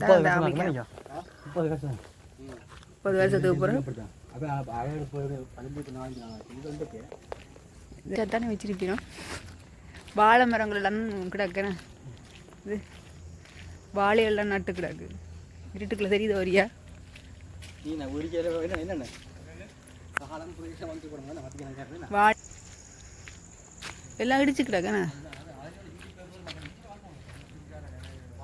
தான் அமைக்கணும். ஐயா முப்பது வருஷத்துக்கு இதைத்தானே வச்சிருக்கிறோம். வாழை மரங்கள் எல்லாம் கிடக்குறேன். இது வாழையெல்லாம் நட்டு கிடக்கு. இருட்டுக்குள்ள தெரியுது வரியா? வா எல்லாம் இடிச்சு கிடக்குண்ணே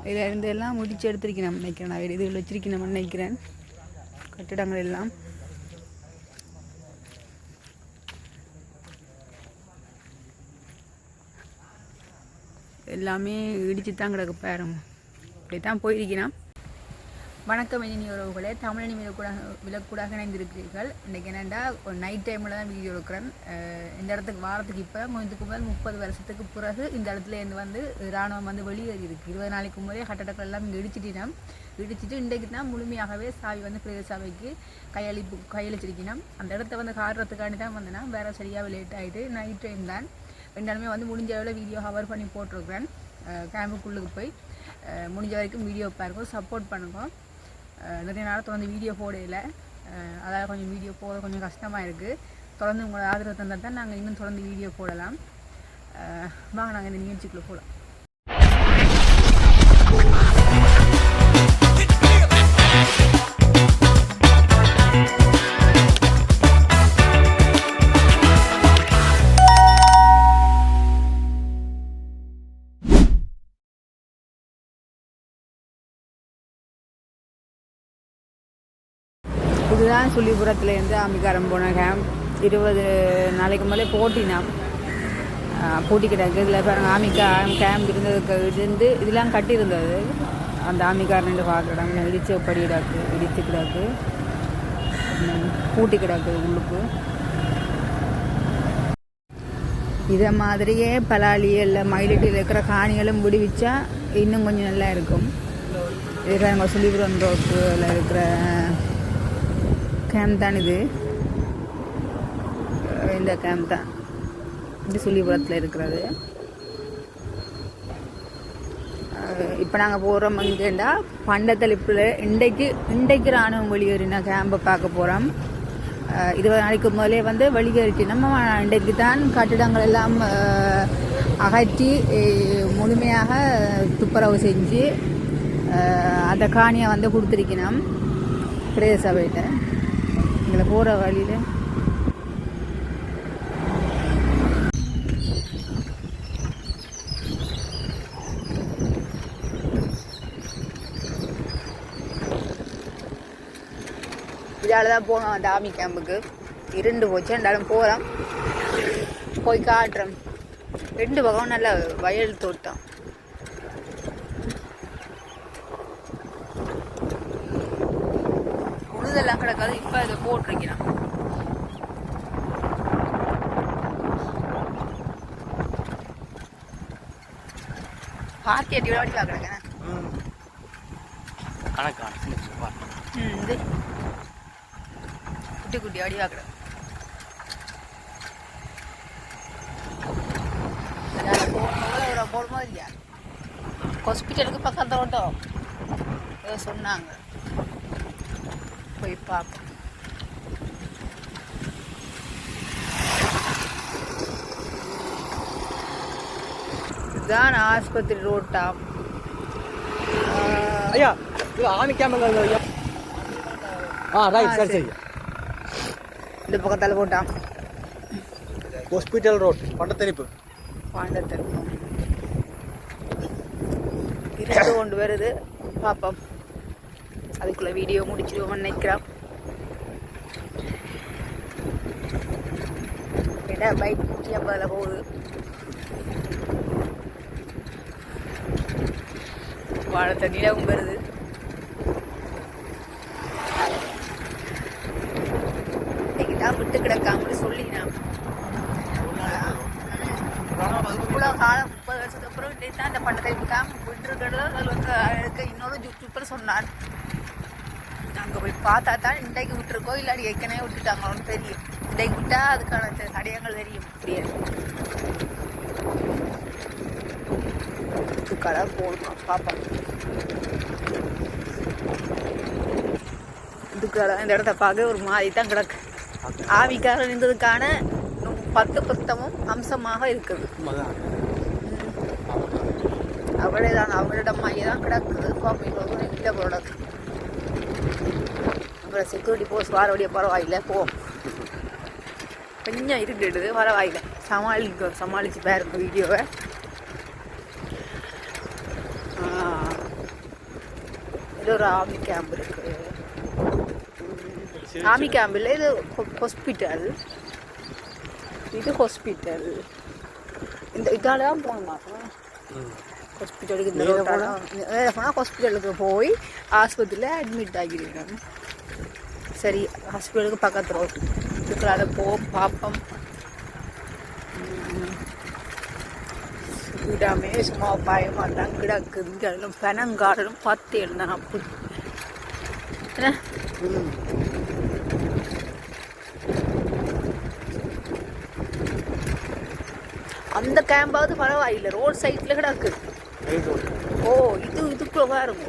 இதில் இருந்து எல்லாம் முடிச்சு எடுத்திருக்கேன் நினைக்கிறேன். நான் இதில் வச்சிருக்கேன் நினைக்கிறேன். கட்டிடங்கள் எல்லாம். எல்லாமே இடிச்சு தான் கிடக்கு பாருங்க. இப்படி தான் போயிருக்கிறேன் வணக்கம் இனி உறவுகளே தமிழனி கூட விலக்கூடாக இணைந்திருக்கிறீர்கள். இன்றைக்கி என்னென்னா ஒரு நைட் டைமில் தான் வீடியோ எடுக்கிறேன். இந்த இடத்துக்கு வாரத்துக்கு இப்போ கொஞ்சத்துக்கு முதல் முப்பது வருஷத்துக்கு பிறகு இந்த இடத்துல இருந்து வந்து இராணுவம் வந்து வெளியேறி இருக்கு. இருபது நாளைக்கு முறையே ஹட்டடக்கள் எல்லாம் இங்கே இடிச்சிட்டினோம். இடிச்சிட்டு இன்றைக்கு தான் முழுமையாகவே சாவி வந்து பிரதேச சாவிக்கு கையளிப்பு கையளிச்சிருக்கணும் அந்த இடத்த வந்து காடுறதுக்காண்டி தான் வந்தேன்னா வேறு சரியாக லேட் ஆகிட்டு நைட் டைம் தான் ரெண்டாலுமே வந்து முடிஞ்ச அளவில் வீடியோ கவர் பண்ணி போட்டிருக்கிறேன். கேம்புக்குள்ளுக்கு போய். முடிஞ்ச வரைக்கும் வீடியோ பாருங்க சப்போர்ட் பண்ணுங்கள் நிறைய நேரம் தொடர்ந்து வீடியோ போடையில் அதாவது கொஞ்சம் வீடியோ போட கொஞ்சம் கஷ்டமாக இருக்குது தொடர்ந்து உங்களோட ஆதரவு தந்தால் தான் நாங்கள் இன்னும் தொடர்ந்து வீடியோ போடலாம். வாங்க நாங்கள் இந்த நிகழ்ச்சிக்குள்ளே போகலாம் இதுதான் சுள்ளிபுரத்துலேருந்து அம்பிகாரம் போன கேம்ப் இருபது நாளைக்கு மேலே போட்டினா பூட்டி கிடக்கு. இதில் பாருங்க ஆமிக்கா கேம்ப் இருந்ததுக்கு இருந்து இதெல்லாம் கட்டியிருந்தது. அந்த ஆமிக்காரன் பார்க்குறாங்க இடிச்சு படி கிடக்கு இடிச்சு கிடக்கு. பூட்டி கிடக்கு உள்ளுக்கு. இதை மாதிரியே பலாளியில் மயிலிட்டியில் இருக்கிற காணிகளும் விடுவிச்சா இன்னும் கொஞ்சம் நல்லா இருக்கும். இது பாருங்க சுழிபுரம் ரோட்டில் இருக்கிற கேம்ப் தான் இது. இந்த கேம்ப் தான். இது சுள்ளிபுரத்தில் இருக்கிறது. இப்போ நாங்கள் போகிறோம் இங்கேண்டா பண்டத்தளிப்பில். இன்றைக்கு இன்றைக்கு ராணுவம் வெளியேறின கேம்பை பார்க்க போகிறோம் இருபது நாளைக்கு முதலே வந்து வெளியேறிச்சு நம்ம இன்றைக்கு தான் கட்டிடங்கள் எல்லாம் அகற்றி முழுமையாக துப்புரவு செஞ்சு அந்த காணியை வந்து கொடுத்துருக்கணும். பிரதேச சபையிட்ட. எங்களை போகிற வழியில். இதால் தான் போனோம் அந்த கேம்புக்கு. இருண்டு போச்சு ரெண்டாலும் போகிறோம் போய் காட்டுறோம் ரெண்டு பக்கம் நல்ல வயல் தோட்டம். உழுதெல்லாம் கிடக்காது இப்போ போட்டிருக்கிறான். பார்த்தி அடி விளையாடி பார்க்குறேன் கணக்கான ம் இது குட்டி குட்டி அடி பார்க்குறேன். போடும்போது இல்லையா? ஹாஸ்பிட்டலுக்கு பக்கத்தில் ஓட்டம் ஏதோ சொன்னாங்க. போய் பார்ப்போம். இதுதான் ஆஸ்பத்திரி ரோட்டாம் ஐயா இது ஆமி கேமரா ஐயா. ஆ ரைட் சரி சரி. இந்த பக்கத்தால் போட்டான். Hospital road Pandatharippu. பாண்டத்திருப்போம் இருந்து கொண்டு வருது. பார்ப்போம் அதுக்குள்ள வீடியோ முடிச்சிடுவோம் நினைக்கிறோம். ஏடா பைக் நூற்றி ஐம்பதில் போகுது. வாழை தண்ணியிலும் வருது. இன்னைக்கு விட்டு கிடக்காமனு சொல்லினான் இவ்வளோ காலம் முப்பது வருஷத்துக்கு அப்புறம் இன்னைக்கு தான் இந்த பண்டத்தை விற்காம விட்டுருக்கிறது அதில் வந்து இருக்க இன்னொரு யூடியூப்பர் சொன்னார். அங்கே போய் பார்த்தா தான் இன்றைக்கு விட்டுருக்கோ இல்லாடி ஏற்கனவே விட்டுட்டாங்களோன்னு தெரியும். இன்றைக்கு விட்டா அதுக்கான தடயங்கள் தெரியும். புரியாது இதுக்காக போகணும் பாப்பா இதுக்காக இந்த இடத்த பார்க்க ஒரு மாதிரி தான் கிடக்கு. ஆவிக்காக இருந்ததுக்கான பத்து புத்தமும் அம்சமாக இருக்குது. அவளே தான் அவளிடம் மைய தான் கிடக்குது. பாப்பீங்க இல்லை ப்ராடக்ட் அப்புறம் செக்யூரிட்டி போஸ்ட் வர வழியே பரவாயில்ல. போ. கொஞ்சம் இருக்கிடுது பரவாயில்ல. சமாளிக்க சமாளித்து பேருக்கு வீடியோவை இது ஒரு ஆர்மி கேம்ப் இருக்கு. ஆர்மி கேம்ப் இல்லை இது ஹாஸ்பிட்டல் இது ஹாஸ்பிட்டல் இந்த இதால தான் போகணுமா ஹாஸ்பிட்டலுக்கு இந்த ரோட்டால போனால் ஹாஸ்பிட்டலுக்கு போய் ஆஸ்பத்திரியில் அட்மிட் ஆகிருக்கேன் சரி ஹாஸ்பிட்டலுக்கு பக்கத்து ரோட் இதுக்குள்ளால போ பார்ப்போம் விடாமே சும்மா பயமா தான் கிடக்குது. பெனங்காடலும் பார்த்து எழுந்தான் அப்படி. என்ன? அந்த கேம்பாவது பரவாயில்லை. ரோட் சைடில் கிடக்கு. ஓ இது இதுக்குள்ள பாருங்க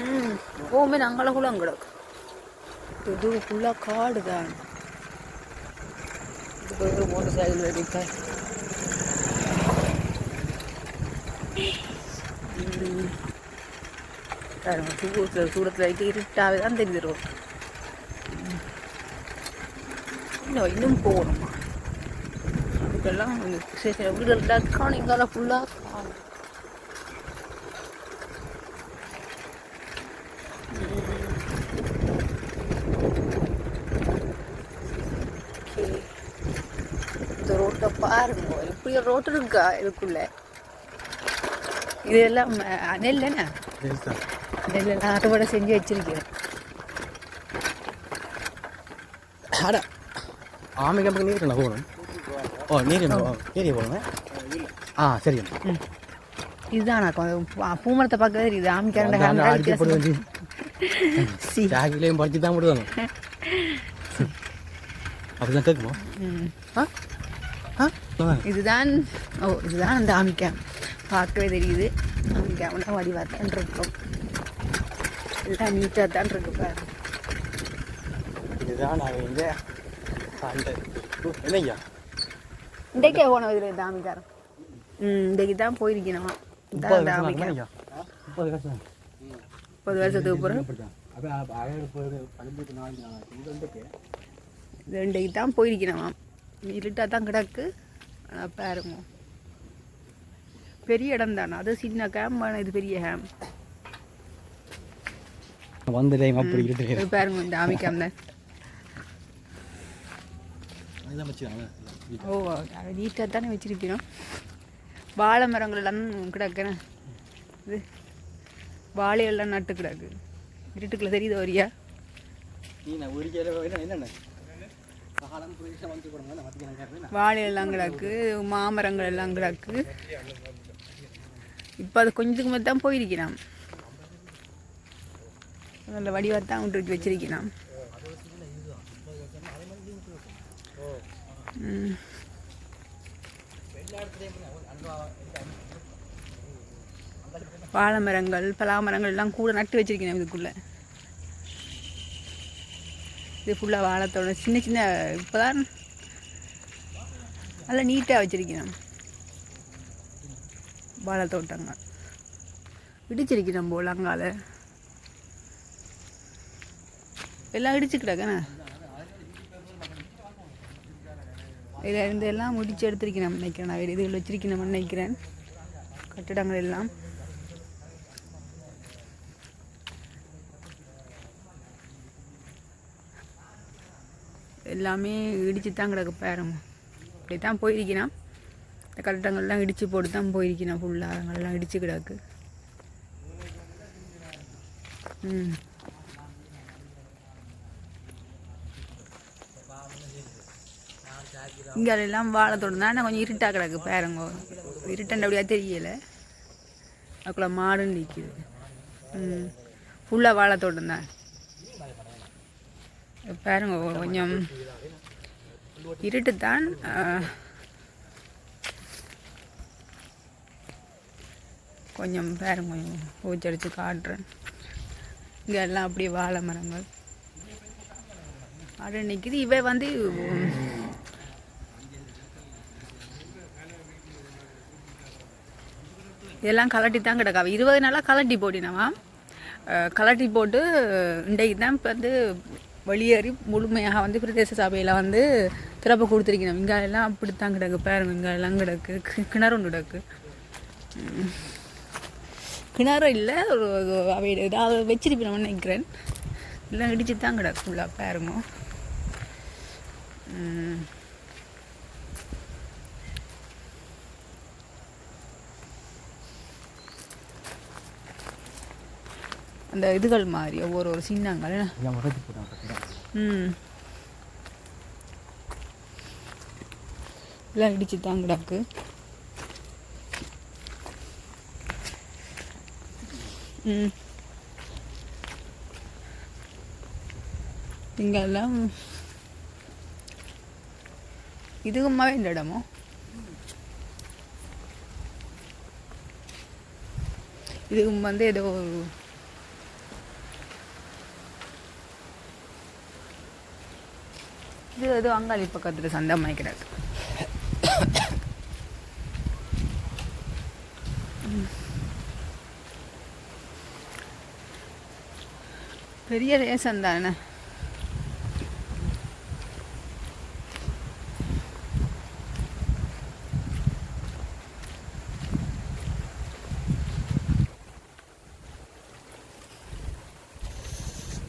ம் ஓமே நாங்கள குளம் கிடக்கு. இது ஃபுல்லாக காடு தான் இது ஒரு மோட்டர் சைக்கிள் சூடத்தில் சூடத்தில் வைத்து இருட்டாகவே தான் தெரியுது ரோட் இன்னும் இன்னும் போகணுமா அதுக்கெல்லாம் சில சில வீடுகள் டக்கான இங்கால ஃபுல்லாக இந்த ரோட்டை பாருங்க இப்படி ஒரு ரோட்டு இருக்கா இதுக்குள்ள இதெல்லாம் அணில் தானே நெல்லெல்லாம் அறுவடை செஞ்சு வச்சிருக்கேன் அட ஆமை கேம்புக்கு நீர் நான் போகணும் ஓ நீர் ஏரியா போகணும் ஆ சரி இதுதானா பூமரத்தை பார்க்க தெரியுது ஆமிக்காரண்ட அடிக்க போட வேண்டி சி ஜாக்கிலையும் படிச்சு தான் போடுவாங்க அப்படிதான் கேட்குமா. இதுதான் ஓ இதுதான் அந்த ஆமிக்காம் பார்க்கவே தெரியுது ஆமிக்காம்னா வடிவாக தான் இருக்கும் எல்லாம் நீட்டாக தான் இருக்கு பாரு இதுதான் நான் இங்கே என்னையா இன்றைக்கே போன இதில் இந்த ம் இன்றைக்கு தான் போயிருக்கணுமா தான் அந்த முப்பது வருஷத்துக்கு பிறகு ரெண்டைக்கு தான் போயிருக்கணுமா இருட்டாக தான் கிடக்கு ஆனால் பாருங்க பெரிய இடம் தானே அது சின்ன கேம் இது பெரிய கேம்ப் வந்த டைம் அப்படி இருக்கு பாருங்க இந்த ஆமிக்காம் ஓ நீட்டாக தானே வச்சிருக்கணும் வாழை மரங்கள் எல்லாம் கிடக்குன்னு. இது வாழையெல்லாம் நட்டு கிடக்கு. இருட்டுக்குள்ள தெரியுது வரியா? நீ நான் ஒரு கேள்வி என்ன என்னென்ன காலம் புரிஷம் வந்து கொடுங்க நான் மத்தியான வாழை எல்லாம் கிடக்கு மாமரங்கள் எல்லாம் கிடக்கு. இப்போ அது கொஞ்சத்துக்கு மேலே தான் போயிருக்கிறான். நல்ல வடிவாக தான் விட்டு வச்சிருக்கிறான். ம். வாழை மரங்கள் பலா மரங்கள் எல்லாம் கூட நட்டு வச்சிருக்கேன் இதுக்குள்ள. இது ஃபுல்லாக வாழைத்தோட சின்ன சின்ன இப்போதான் நல்லா நீட்டாக வச்சிருக்கணும் வாழை விடிச்சிருக்கிறோம் இடிச்சிருக்கிறோம் போல் அங்கால. எல்லாம் இடிச்சு கிடக்கண்ணே. இதில் இருந்து எல்லாம் முடிச்சு எடுத்திருக்கிறேன் நினைக்கிறேன். நான் இதுகள் வச்சிருக்கணும் நினைக்கிறேன். கட்டிடங்கள் எல்லாம். எல்லாமே இடித்து தான் கிடக்கு பாருங்க. இப்படி தான் போயிருக்கிறான் இந்த கட்டடங்கள்லாம் இடித்து போட்டு தான் போயிருக்கிறான் ஃபுல்லாக அதெல்லாம் இடிச்சு கிடக்கு. ம். இங்கே எல்லாம் வாழைத்தோட்டம் நான் கொஞ்சம் இருட்டாக கிடக்கு பாருங்க. அப்படியா தெரியலை. அதுக்குள்ள மாடுன்னு நிற்கிது ம். ஃபுல்லாக வாழைத்தோட்டம் தான். பாருங்க கொஞ்சம் இருட்டு தான். கொஞ்சம் பாருங்க கொஞ்சம் பூச்சடிச்சு காட்டுறேன். இங்கே எல்லாம் அப்படியே வாழை மரங்கள். அது நிற்கிது இவ வந்து இதெல்லாம் கலட்டி தான் கிடக்கா. இருபது நாளாக கலட்டி போட்டினவா? கலட்டி போட்டு இன்றைக்கு தான் இப்போ வந்து வெளியேறி முழுமையாக வந்து பிரதேச சபையில் வந்து திறப்பு கொடுத்துருக்கணும். இங்கே எல்லாம் அப்படித்தான் கிடக்கு. பாருங்க இங்கே எல்லாம் கிடக்கு கிணறு ஒன்று கிடக்கு. கிணறு இல்லை ஒரு அவை ஏதாவது வச்சிருப்பேன் நினைக்கிறேன். எல்லாம் இடிச்சு தான் கிடக்கு ஃபுல்லாக பாருங்க. அந்த இதுகள் மாதிரி ஒவ்வொரு ஒரு சின்னங்கள்? ம். எல்லாம் இடிச்சு தான் கிடக்கு ம். இங்கெல்லாம் இதுக்குமாவே இந்த இடமும் இதுக்கு வந்து ஏதோ இது ஏதோ அங்காளி பக்கத்தில் சந்தை மாய்க்கிறாரு பெரிய ரேசன் தானே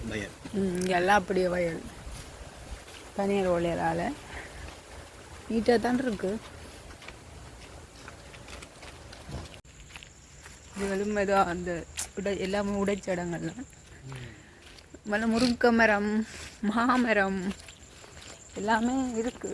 வயல் வெள்ளாப்படி அப்படியே வயல். தனியார் ஓலையலால் நீட்டாக தான் இருக்கு. இதுகளும் ஏதோ அந்த உடை எல்லாமே உடைச்சடங்கள்லாம் மல்ல முருங்கை மரம் மாமரம் எல்லாமே இருக்கு.